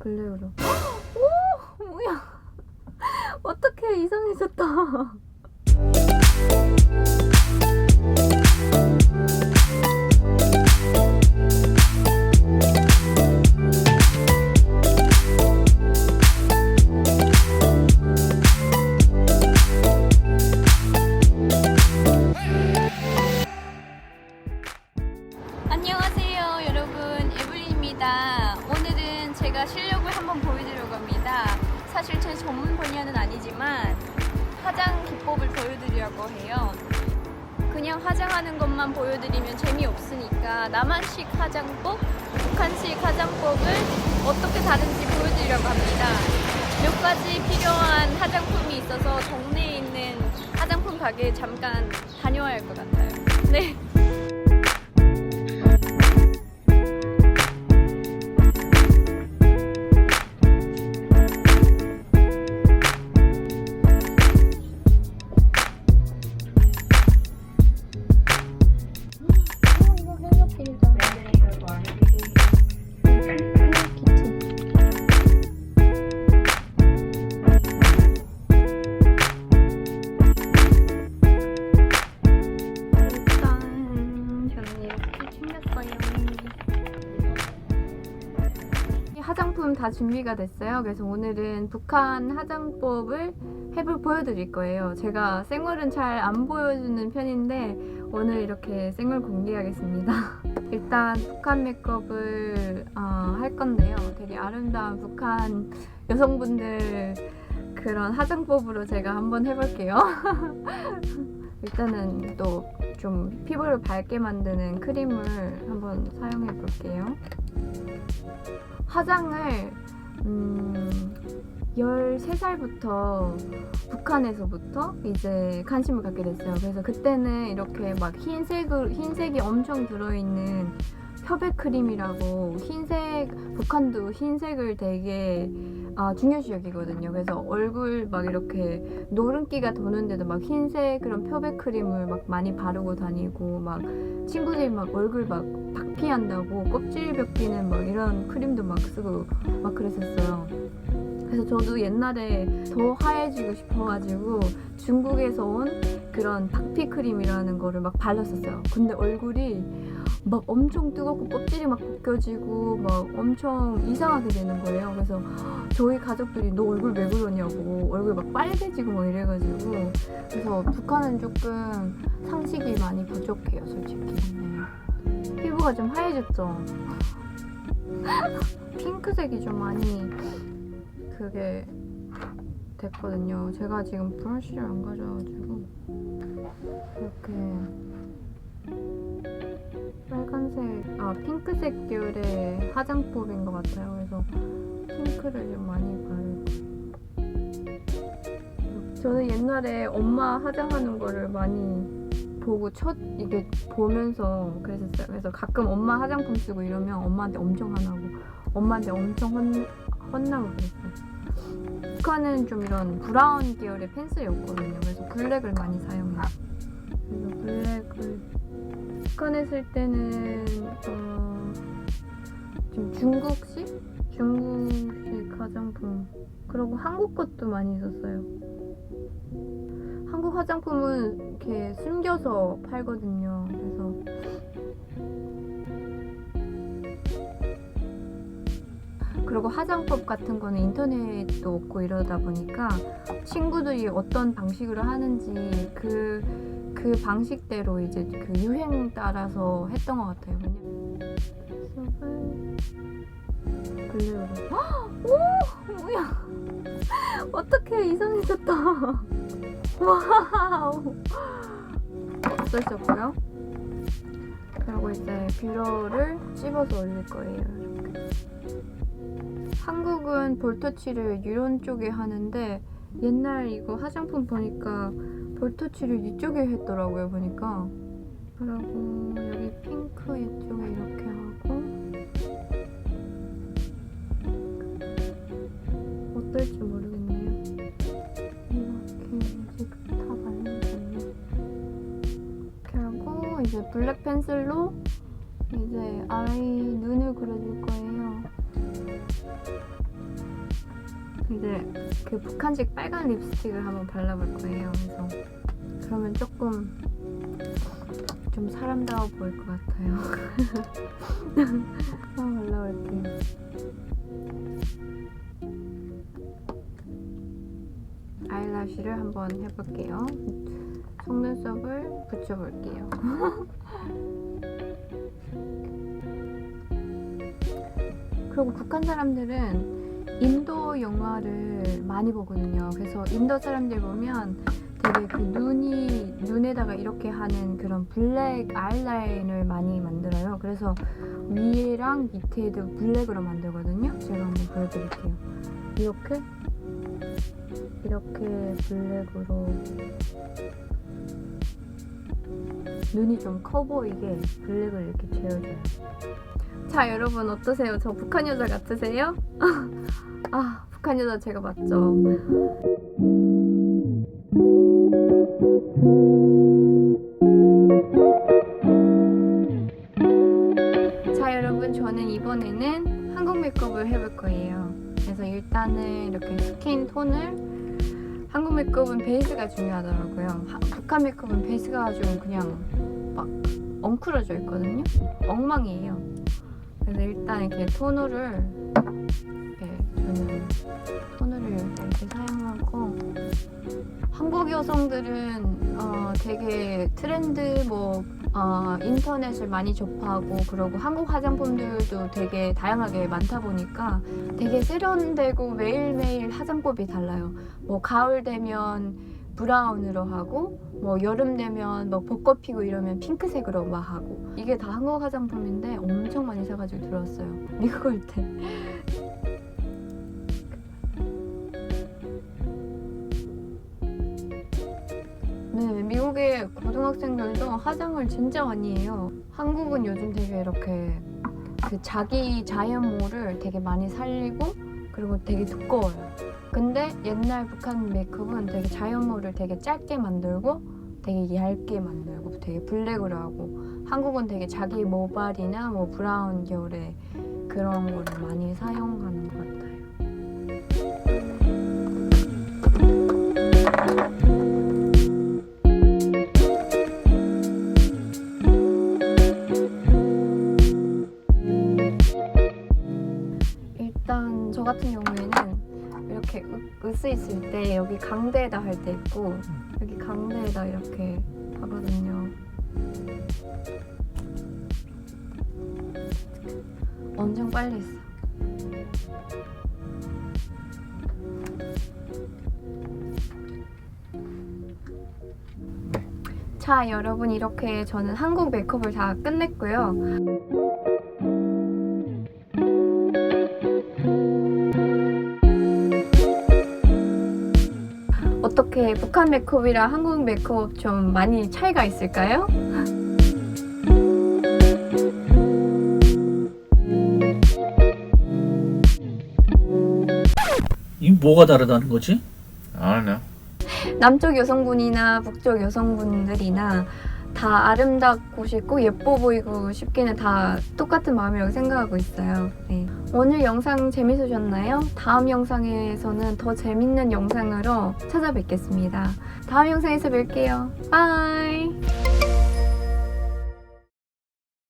블랙으로. 오! 뭐야. 어떻게 이상해졌다. 전문 분야는 아니지만 화장 기법을 보여드리려고 해요. 그냥 화장하는 것만 보여드리면 재미없으니까 남한식 화장법, 북한식 화장법을 어떻게 다른지 보여드리려고 합니다. 몇 가지 필요한 화장품이 있어서 동네에 있는 화장품 가게에 잠깐 다녀와야 할 것 같아요. 네 화장품 다 준비가 됐어요. 그래서 오늘은 북한 화장법을 해볼 보여드릴 거예요. 제가 생얼은 잘 안 보여주는 편인데 오늘 이렇게 생얼 공개하겠습니다. 일단 북한 메이크업을 어, 할 건데요. 되게 아름다운 북한 여성분들 그런 화장법으로 제가 한번 해볼게요. 일단은 또 좀 피부를 밝게 만드는 크림을 한번 사용해 볼게요. 화장을 음, 13살부터 북한에서부터 이제 관심을 갖게 됐어요. 그래서 그때는 이렇게 막 흰색을, 흰색이 엄청 들어있는 협백 크림이라고 흰색, 북한도 흰색을 되게 아, 중요시 여기거든요. 그래서 얼굴 막 이렇게 노른기가 도는데도 막 흰색 그런 표백 크림을 막 많이 바르고 다니고 막 친구들이 막 얼굴 막박 피한다고 껍질 벗기는 막 이런 크림도 막 쓰고 막 그랬었어요. 그래서 저도 옛날에 더 하얘지고 싶어가지고 중국에서 온 그런 박피 크림이라는 거를 막 발랐었어요. 근데 얼굴이 막 엄청 뜨겁고 껍질이 막 벗겨지고 막 엄청 이상하게 되는 거예요. 그래서 저희 가족들이 너 얼굴 왜 그러냐고 얼굴 막 빨개지고 막 이래가지고 그래서 북한은 조금 상식이 많이 부족해요, 솔직히. 네. 피부가 좀 하얘졌죠. 핑크색이 좀 많이 그게 됐거든요. 제가 지금 브러쉬를 안 가져와가지고 이렇게 빨간색, 아 핑크색 계열의 화장법인 것 같아요. 그래서 핑크를 좀 많이 바르고 저는 옛날에 엄마 화장하는 거를 많이 보고 첫 이게 보면서 그랬었어요. 그래서 가끔 엄마 화장품 쓰고 이러면 엄마한테 엄청 화나고 엄마한테 엄청 혼, 혼나고 그랬어요. 북한은 좀 이런 브라운 계열의 펜슬이었거든요. 그래서 블랙을 많이 사용해요. 그래서 블랙을 북한에 쓸 때는 어, 좀 중국식? 중국식 화장품 그리고 한국 것도 많이 썼어요. 한국 화장품은 이렇게 숨겨서 팔거든요. 그래서 그리고 화장법 같은 거는 인터넷도 없고 이러다 보니까 친구들이 어떤 방식으로 하는지 그, 그 방식대로 이제 그 유행 따라서 했던 것 같아요. 왜냐면 헉! 오! 뭐야! 어떻게 이상해졌다. 와우! 어쩔 수 없고요. 그리고 이제 뷰러를 찝어서 올릴 거예요. 이렇게. 한국은 볼터치를 이런 쪽에 하는데 옛날 이거 화장품 보니까 볼터치를 이쪽에 했더라고요 보니까 그리고 여기 핑크 이쪽 어떨지 모르겠네요 이렇게 이제 다 이렇게 하고 이제 블랙 펜슬로 이제 아이 눈을 그려줄 거예요 이제 그 북한식 빨간 립스틱을 한번 발라볼 거예요. 그래서 그러면 조금 좀 사람다워 보일 것 같아요. 한번 발라볼게요. 아이라쉬를 한번 해볼게요. 속눈썹을 붙여볼게요. 그리고 북한 사람들은 인도 영화를 많이 보거든요. 그래서 인도 사람들 보면 되게 그 눈이 눈에다가 이렇게 하는 그런 블랙 아이라인을 많이 만들어요. 그래서 위에랑 밑에도 블랙으로 만들거든요. 제가 한번 보여드릴게요. 이렇게 이렇게 블랙으로 눈이 좀 커 보이게 블랙을 이렇게 재워줘요. 자 여러분 어떠세요? 저 북한 여자 같으세요? 아 북한 여자 제가 맞죠? 자 여러분 저는 이번에는 한국 메이크업을 해볼 거예요. 그래서 일단은 이렇게 스킨 톤을 한국 메이크업은 베이스가 중요하더라고요. 하- 북한 메이크업은 베이스가 좀 그냥 막 엉클어져 있거든요. 엉망이에요. 그래서 일단 이렇게 토너를 이렇게 저는 토너를 이렇게 사용하고 한국 여성들은 어, 되게 트렌드 뭐 어, 인터넷을 많이 접하고 그러고 한국 화장품들도 되게 다양하게 많다 보니까 되게 세련되고 매일매일 화장법이 달라요. 뭐 가을 되면 브라운으로 하고 뭐 여름 되면 뭐 벚꽃 피고 이러면 핑크색으로 막 하고 이게 다 한국 화장품인데 엄청 많이 사가지고 들어왔어요. 미국 올 때. 고등학생들도 화장을 진짜 많이 해요. 한국은 요즘 되게 이렇게 그 자기 자연모를 되게 많이 살리고 그리고 되게 두꺼워요. 근데 옛날 북한 메이크업은 되게 자연모를 되게 짧게 만들고 되게 얇게 만들고 되게 블랙으로 하고 한국은 되게 자기 모발이나 뭐 브라운 계열의 그런 거를 많이 사용하는 것 같아요. 강대에다 할 때 있고 여기 강대에다 이렇게 하거든요. 엄청 빨리 했어. 자, 여러분 이렇게 저는 한국 메이크업을 다 끝냈고요. 어떻게 북한 메이크업이랑 한국 메이크업 좀 많이 차이가 있을까요? 이 뭐가 다르다는 거지? I don't know. 남쪽 여성분이나 북쪽 여성분들이나 다 아름답고 싶고 예뻐 보이고 싶기는 다 똑같은 마음이라고 생각하고 있어요. 네. 오늘 영상 재밌으셨나요? 다음 영상에서는 더 재밌는 영상으로 찾아뵙겠습니다. 다음 영상에서 뵐게요. 바이!